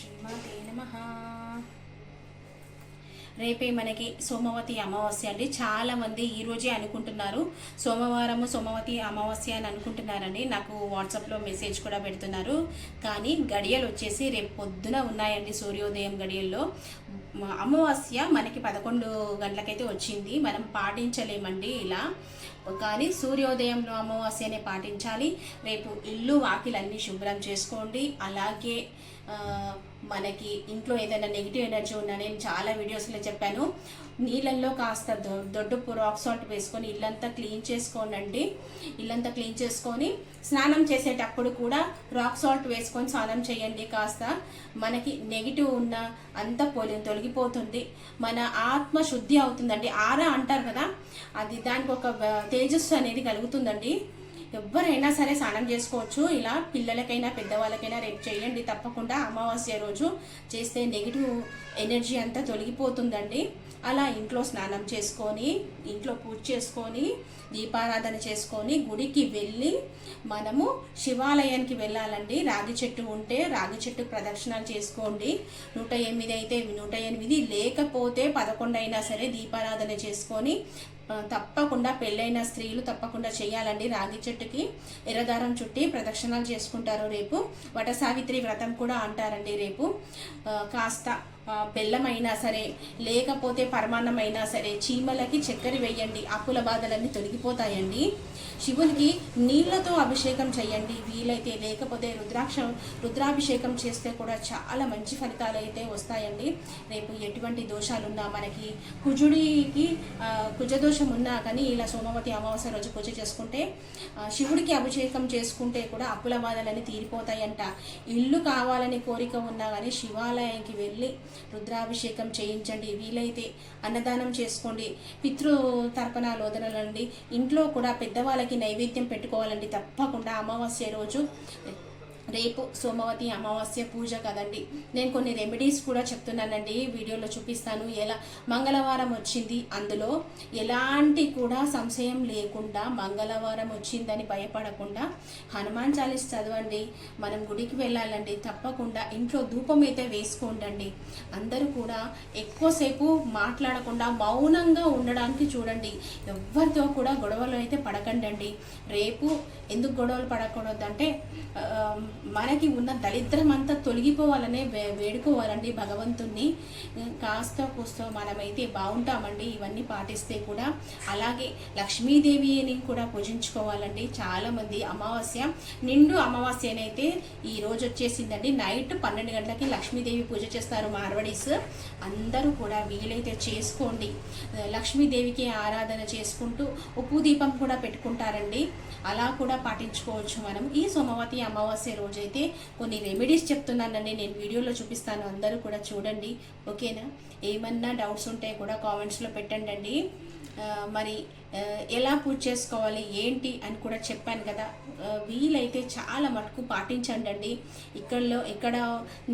శ్రీమాతే నమ. రేపే మనకి సోమవతి అమావాస్య అండి. చాలామంది ఈరోజే అనుకుంటున్నారు. సోమవారము సోమవతి అమావాస్య అని అనుకుంటున్నారండి. నాకు వాట్సాప్లో మెసేజ్ కూడా పెడుతున్నారు. కానీ గడియలు వచ్చేసి రేపు పొద్దున ఉన్నాయండి సూర్యోదయం గడియల్లో. అమావాస్య మనకి పదకొండు గంటలకైతే వచ్చింది. మనం పాటించలేమండి ఇలా. కానీ సూర్యోదయంలో అమావాస్యనే పాటించాలి. రేపు ఇల్లు వాకిలన్నీ శుభ్రం చేసుకోండి. అలాగే మనకి ఇంట్లో ఏదైనా నెగిటివ్ ఎనర్జీ ఉన్నా నేను చాలా వీడియోస్లో చెప్పాను. నీళ్ళల్లో కాస్త దొ- దొడ్డుపు రాక్ సాల్ట్ వేసుకొని ఇల్లంతా క్లీన్ చేసుకోనండి. ఇల్లంతా క్లీన్ చేసుకొని స్నానం చేసేటప్పుడు కూడా రాక్ సాల్ట్ వేసుకొని స్నానం చేయండి కాస్త. మనకి నెగిటివ్ ఉన్న అంత పోలి తొలగిపోతుంది. మన ఆత్మ శుద్ధి అవుతుందండి. ఆరా అంటారు కదా? అది దానికి ఒక తేజస్సు అనేది కలుగుతుందండి. ఎవరైనా సరే స్నానం చేసుకోవచ్చు. ఇలా పిల్లలకైనా పెద్దవాళ్ళకైనా రేపు చేయండి. తప్పకుండా అమావాస్య రోజు చేస్తే నెగిటివ్ ఎనర్జీ అంతా తొలగిపోతుందండి. అలా ఇంట్లో స్నానం చేసుకొని ఇంట్లో పూజ చేసుకొని దీపారాధన చేసుకొని గుడికి వెళ్ళి మనము శివాలయానికి వెళ్ళాలండి. రాగి చెట్టు ఉంటే రాగి చెట్టు ప్రదక్షిణాలు చేసుకోండి. నూట ఎనిమిది అయితే నూట ఎనిమిది లేకపోతే పదకొండు అయినా సరే దీపారాధన చేసుకొని తప్పకుండా పెళ్ళైన స్త్రీలు తప్పకుండా చేయాలండి. రాగి చెట్టుకి ఎర్రదారం చుట్టి ప్రదక్షిణాలు చేసుకుంటారు రేపు. వట సావిత్రి వ్రతం కూడా అంటారండి రేపు. కాస్త బెల్లమైనా సరే లేకపోతే పరమాన్నమైనా సరే చీమలకి చక్కెర వేయండి. అప్పుల బాధలన్నీ తొలగిపోతాయండి. శివునికి నీళ్ళతో అభిషేకం చేయండి. వీలైతే లేకపోతే రుద్రాక్ష రుద్రాభిషేకం చేస్తే కూడా చాలా మంచి ఫలితాలు అయితే వస్తాయండి. రేపు ఎటువంటి దోషాలున్నా మనకి కుజుడికి కుజదోషం ఉన్నా కానీ ఇలా సోమవతి అమావాస్య రోజు పూజ చేసుకుంటే శివుడికి అభిషేకం చేసుకుంటే కూడా అప్పుల బాధలన్నీ తీరిపోతాయంట. ఇల్లు కావాలని కోరిక ఉన్నా కానీ శివాలయానికి వెళ్ళి రుద్రాభిషేకం చేయించండి. వీలైతే అన్నదానం చేసుకోండి. పితృ తర్పణాలు వదలండి ఇంట్లో కూడా పెద్దవాళ్ళకి నైవేద్యం పెట్టుకోవాలండి. తప్పకుండా అమావాస్య రోజు రేపు సోమవతి అమావాస్య పూజ కదండి. నేను కొన్ని రెమెడీస్ కూడా చెప్తున్నానండి. వీడియోలో చూపిస్తాను. ఎలా? మంగళవారం వచ్చింది. అందులో ఎలాంటి కూడా సంశయం లేకుండా మంగళవారం వచ్చిందని భయపడకుండా హనుమాన్ చాలీస్ చదవండి. మనం గుడికి వెళ్ళాలండి. తప్పకుండా ఇంట్లో ధూపం అయితే వేసుకోండి అందరూ కూడా ఎక్కువసేపు మాట్లాడకుండా మౌనంగా ఉండడానికి చూడండి. ఎవరితో కూడా గొడవలు అయితే పడకండి రేపు ఎందుకు గొడవలు పడకూడదు అంటే మనకి ఉన్న దరిద్రం అంతా తొలగిపోవాలనే వే వేడుకోవాలండి భగవంతుణ్ణి. కాస్త కూస్తో మనమైతే బాగుంటామండి ఇవన్నీ పాటిస్తే కూడా. అలాగే లక్ష్మీదేవిని కూడా పూజించుకోవాలండి చాలామంది అమావాస్య. నిండు అమావాస్యనైతే ఈ రోజు వచ్చేసిందండి. నైట్ పన్నెండు గంటలకి లక్ష్మీదేవి పూజ చేస్తారు మార్వడీస్. అందరూ కూడా వీలైతే చేసుకోండి. లక్ష్మీదేవికి ఆరాధన చేసుకుంటూ ఉప్పు దీపం కూడా పెట్టుకుంటారండి. అలా కూడా పాటించుకోవచ్చు మనం. ఈ సోమవతి అమావాస్య రోజైతే కొన్ని రెమెడీస్ చెప్తున్నానండి నేను వీడియోలో చూపిస్తాను. అందరూ కూడా చూడండి. ఓకేనా? ఏమన్నా డౌట్స్ ఉంటే కూడా కామెంట్స్లో పెట్టండి అండి మరి ఎలా పూజ చేసుకోవాలి? ఏంటి అని కూడా చెప్పాను కదా. వీలైతే చాలా మటుకు పాటించండి అండి ఇక్కడలో ఇక్కడ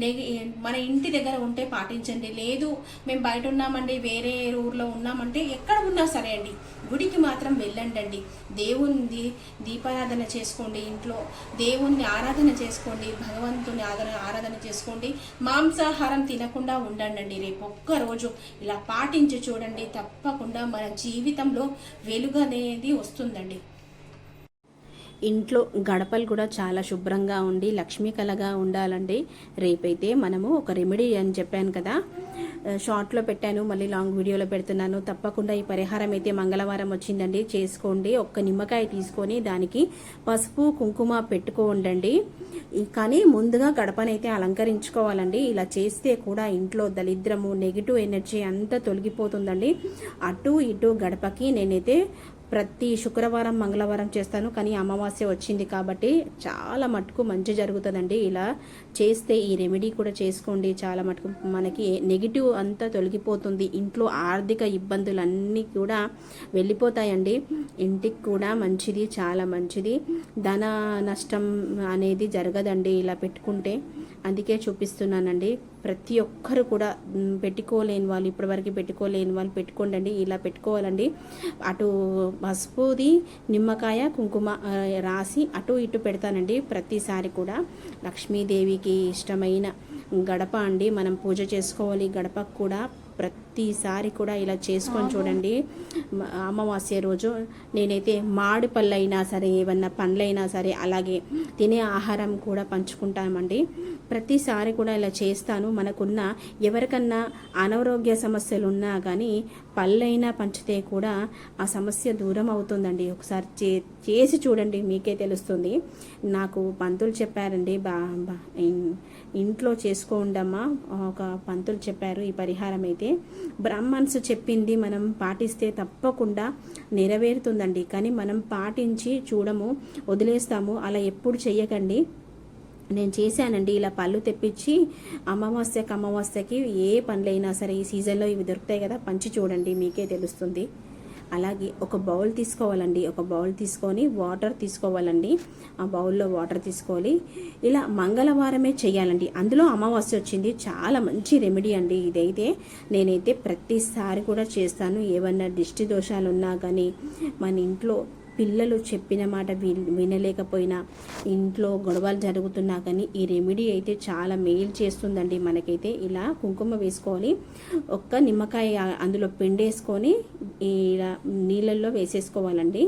నెగి మన ఇంటి దగ్గర ఉంటే పాటించండి. లేదు మేము బయట ఉన్నామండి వేరే ఊర్లో ఉన్నామంటే ఎక్కడ ఉన్నా సరే అండి గుడికి మాత్రం వెళ్ళండి అండి దేవుని దీపారాధన చేసుకోండి ఇంట్లో దేవుణ్ణి ఆరాధన చేసుకోండి భగవంతుని ఆదరణ ఆరాధన చేసుకోండి. మాంసాహారం తినకుండా ఉండండి రేపు ఒక్కరోజు ఇలా పాటించి చూడండి తప్పకుండా మన జీవితంలో వెలుగు అనేది వస్తుందండి. ఇంట్లో గడపలు కూడా చాలా శుభ్రంగా ఉండి లక్ష్మీ కళగా ఉండాలండి. రేపైతే మనము ఒక రెమెడీ అని చెప్పాను కదా. షార్ట్లో పెట్టాను మళ్ళీ లాంగ్ వీడియోలో పెడుతున్నాను. తప్పకుండా ఈ పరిహారం అయితే మంగళవారం వచ్చిందండి. చేసుకోండి. ఒక్క నిమ్మకాయ తీసుకొని దానికి పసుపు కుంకుమ పెట్టుకోండి కానీ ముందుగా గడపనైతే అలంకరించుకోవాలండి. ఇలా చేస్తే కూడా ఇంట్లో దరిద్రము నెగిటివ్ ఎనర్జీ అంతా తొలగిపోతుందండి. అటు ఇటు గడపకి నేనైతే ప్రతి శుక్రవారం మంగళవారం చేస్తాను. కానీ అమావాస్య వచ్చింది కాబట్టి చాలా మటుకు మంచి జరుగుతుందండి. ఇలా చేస్తే ఈ రెమెడీ కూడా చేసుకోండి. చాలా మటుకు మనకి నెగిటివ్ అంతా తొలగిపోతుంది. ఇంట్లో ఆర్థిక ఇబ్బందులన్నీ కూడా వెళ్ళిపోతాయండి. ఇంటికి కూడా మంచిది చాలా మంచిది. ధన నష్టం అనేది జరగదండి. ఇలా పెట్టుకుంటే అందుకే చూపిస్తున్నానండి. ప్రతి ఒక్కరు కూడా పెట్టుకోలేని వాళ్ళు ఇప్పటివరకు పెట్టుకోలేని వాళ్ళు పెట్టుకోండి ఇలా పెట్టుకోవాలండి. అటు పసుపుది నిమ్మకాయ కుంకుమ రాసి అటు ఇటు పెడతానండి. ప్రతిసారి కూడా లక్ష్మీదేవికి ఇష్టమైన గడప అండి. మనం పూజ చేసుకోవాలి గడపకు కూడా. ప్రతి ప్రతిసారి కూడా ఇలా చేసుకొని చూడండి. అమావాస్య రోజు నేనైతే మాడి పళ్ళైనా సరే ఏమన్నా పండ్లైనా సరే అలాగే తినే ఆహారం కూడా పంచుకుంటామండి. ప్రతిసారి కూడా ఇలా చేస్తాను. మనకున్న ఎవరికన్నా అనారోగ్య సమస్యలు ఉన్నా కానీ పళ్ళైనా పంచితే కూడా ఆ సమస్య దూరం అవుతుందండి. ఒకసారి చే చేసి చూడండి మీకే తెలుస్తుంది. నాకు పంతులు చెప్పారండి బా బా- ఇంట్లో చేసుకోండమ్మా ఒక పంతులు చెప్పారు ఈ పరిహారం అయితే బ్రాహ్మణ్స్ చెప్పింది మనం పాటిస్తే తప్పకుండా నెరవేరుతుందండి. కానీ మనం పాటించి చూడము వదిలేస్తాము అలా ఎప్పుడు చెయ్యకండి. నేను చేశానండి ఇలా పళ్ళు తెప్పించి అమావాస్యకి అమావాస్యకి ఏ పండ్లైనా సరే ఈ సీజన్లో ఇవి దొరుకుతాయి కదా పంచి చూడండి మీకే తెలుస్తుంది. అలాగే ఒక బౌల్ తీసుకోవాలండి. ఒక బౌల్ తీసుకొని వాటర్ తీసుకోవాలండి. ఆ బౌల్లో వాటర్ తీసుకోవాలి. ఇలా మంగళవారమే చేయాలండి. అందులో అమావాస్య వచ్చింది. చాలా మంచి రెమెడీ అండి ఇదైతే. నేనైతే ప్రతిసారి కూడా చేస్తాను. ఏమన్నా దిష్టి దోషాలు ఉన్నా కానీ మన ఇంట్లో పిల్లలు చెప్పిన మాట వినలేకపోయినా ఇంట్లో గొడవలు జరుగుతున్నా కానీ ఈ రెమెడీ అయితే చాలా మేలు చేస్తుందండి. మనకైతే ఇలా కుంకుమ వేసుకోవాలి ఒక్క నిమ్మకాయ అందులో పిండేసుకొని ఇలా నీళ్ళల్లో వేసేసుకోవాలండి.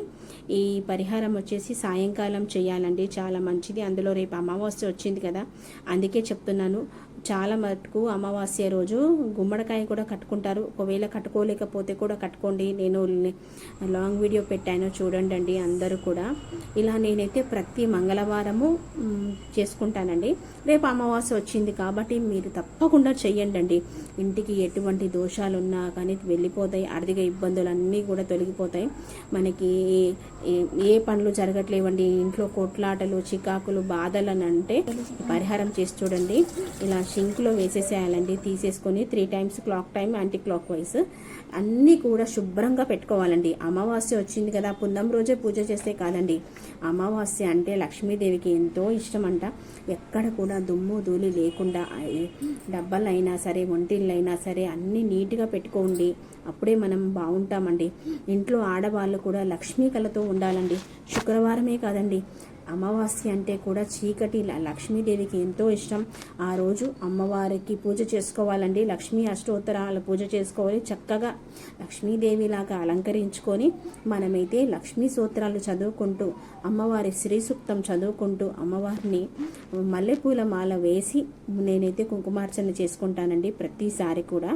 ఈ పరిహారం వచ్చేసి సాయంకాలం చేయాలండి. చాలా మంచిది. అందులో రేపు అమావాస్య వచ్చింది కదా. అందుకే చెప్తున్నాను. చాలా మటుకు అమావాస్య రోజు గుమ్మడికాయ కూడా కట్టుకుంటారు. ఒకవేళ కట్టుకోలేకపోతే కూడా కట్టుకోండి. నేను లాంగ్ వీడియో పెట్టాను చూడండి అండి అందరూ కూడా. ఇలా నేనైతే ప్రతి మంగళవారము చేసుకుంటానండి. రేపు అమావాస్య వచ్చింది కాబట్టి మీరు తప్పకుండా చెయ్యండి అండి ఇంటికి ఎటువంటి దోషాలు ఉన్నా కానీ వెళ్ళిపోతాయి. ఆర్థిక ఇబ్బందులు అన్నీ కూడా తొలగిపోతాయి. మనకి ఏ- ఏ- ఏ పనులు జరగట్లేవండి. ఇంట్లో కొట్లాటలు చికాకులు బాధలు అని అంటే పరిహారం చేసి చూడండి. ఇలా షింక్లో వేసేసేయాలండి. తీసేసుకొని three times clock time anti clockwise అన్నీ కూడా శుభ్రంగా పెట్టుకోవాలండి. అమావాస్య వచ్చింది కదా పున్నం రోజే పూజ చేస్తే కాదండి. అమావాస్య అంటే లక్ష్మీదేవికి ఎంతో ఇష్టం అంట ఎక్కడ కూడా దుమ్ము ధూళి లేకుండా డబ్బాలైనా సరే వంటిళ్ళైనా సరే అన్నీ నీట్గా పెట్టుకోండి. అప్పుడే మనం బాగుంటామండి. ఇంట్లో ఆడవాళ్ళు కూడా లక్ష్మీ కళతో ఉండాలండి. శుక్రవారమే కాదండి. అమావాస్య అంటే కూడా చీకటి లక్ష్మీదేవికి ఎంతో ఇష్టం. ఆ రోజు అమ్మవారికి పూజ చేసుకోవాలండి. లక్ష్మీ అష్టోత్తరాలు పూజ చేసుకోవాలి చక్కగా లక్ష్మీదేవిలాగా అలంకరించుకొని మనమైతే లక్ష్మీ సూత్రాలు చదువుకుంటూ అమ్మవారి శ్రీ సూక్తం చదువుకుంటూ అమ్మవారిని మల్లెపూల మాల వేసి నేనైతే కుంకుమార్చన చేసుకుంటానండి ప్రతిసారి కూడా.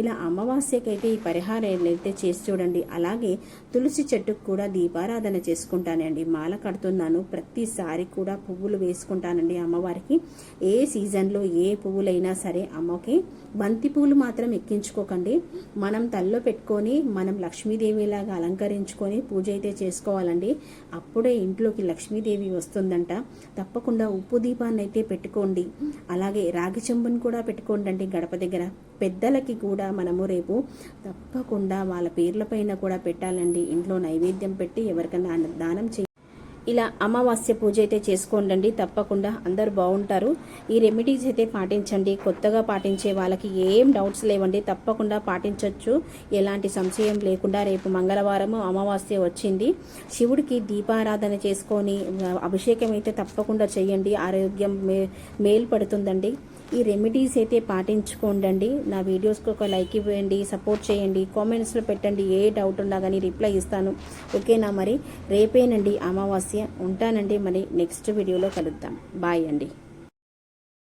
ఇలా అమావాస్యకైతే ఈ పరిహారాలు అయితే చేసి చూడండి. అలాగే తులసి చెట్టుకు కూడా దీపారాధన చేసుకుంటానండి. మాల కడుతున్నాను ప్రతిసారి కూడా పువ్వులు వేసుకుంటానండి అమ్మవారికి. ఏ సీజన్లో ఏ పువ్వులైనా సరే అమ్మకి బంతి పువ్వులు మాత్రం ఎక్కించుకోకండి. మనం తల్లో పెట్టుకొని మనం లక్ష్మీదేవిలాగా అలంకరించుకొని పూజ అయితే చేసుకోవాలండి. అప్పుడే ఇంట్లోకి లక్ష్మీదేవి వస్తుందంట. తప్పకుండా ఉప్పు దీపాన్ని అయితే పెట్టుకోండి. అలాగే రాగి చెంబుని కూడా పెట్టుకోండి అండి గడప దగ్గర. పెద్దలకి కూడా మనము రేపు తప్పకుండా వాళ్ళ పేర్ల పైన కూడా పెట్టాలండి. ఇంట్లో నైవేద్యం పెట్టి ఎవరికైనా దానం చేయాలి ఇలా అమావాస్య పూజ అయితే చేసుకోండి తప్పకుండా అందరూ బాగుంటారు. ఈ రెమెడీస్ అయితే పాటించండి. కొత్తగా పాటించే వాళ్ళకి ఏం డౌట్స్ లేవండి. తప్పకుండా పాటించవచ్చు ఎలాంటి సంశయం లేకుండా రేపు మంగళవారం అమావాస్య వచ్చింది. శివుడికి దీపారాధన చేసుకొని అభిషేకం అయితే తప్పకుండా చేయండి. ఆరోగ్యం మే మేలు పడుతుందండి. ఈ రెమెడీస్ అయితే పాటించుకోండి నా వీడియోస్కి ఒక లైక్ ఇవ్వండి సపోర్ట్ చేయండి కామెంట్స్లో పెట్టండి ఏ డౌట్ ఉన్నా కానీ రిప్లై ఇస్తాను. ఓకేనా మరి? రేపేనండి అమావాస్య. ఉంటానండి మరి. నెక్స్ట్ వీడియోలో కలుద్దాం. బాయ్ అండి.